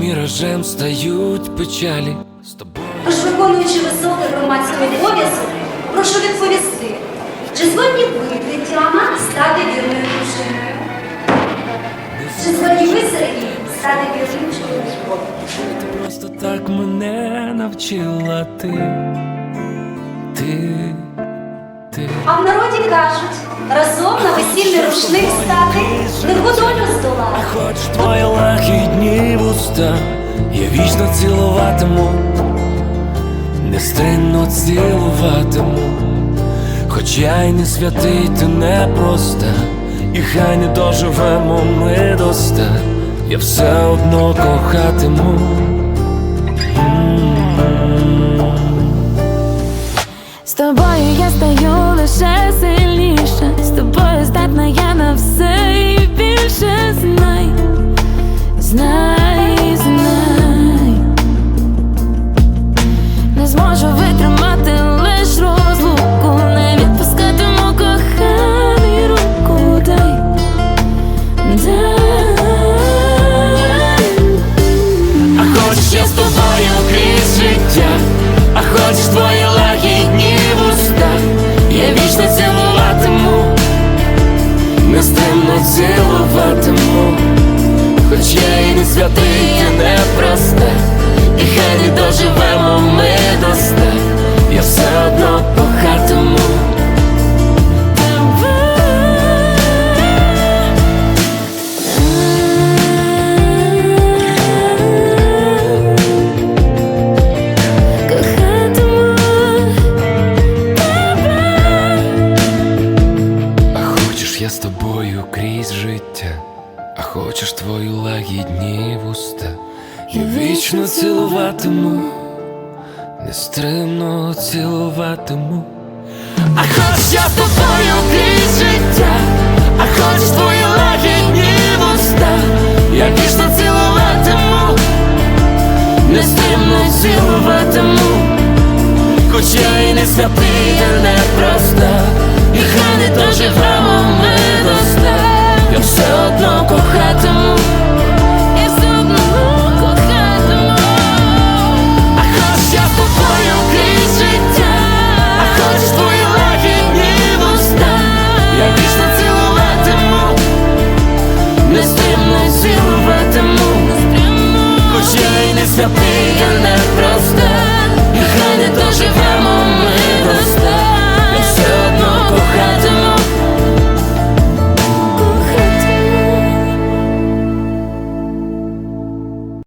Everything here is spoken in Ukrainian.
міражем стають печалі. З тобою Тож, виконуючи високий громадський обов'язок, прошу відповісти, чи згодні ви, Тетяна, стати вірною дружиною? Чи згодні ви, Сергій, стати вірним чоловіком? ти просто так мене навчила ти. Ти, ти. А в народі кажуть, разом на весільний рушник стати, легку долю здолати. Хоч твої лагідні я вічно цілуватиму, нестримно цілуватиму, хоч я й не святий, ти не проста, і хай не доживемо ми до ста, я все одно кохатиму. Цілуватиму, хоч я і не святий, я з тобою крізь життя, а хочеш твої лагідні вуста, я вічно цілуватиму, нестримно цілуватиму. А хочеш я з тобою крізь життя, а хочеш твої лагідні вуста, я вічно цілуватиму, нестримно цілуватиму. Хоч я і не святий, та не проста, і хай не доживемо не цілуватиму, Хоч я й не святий, я не простий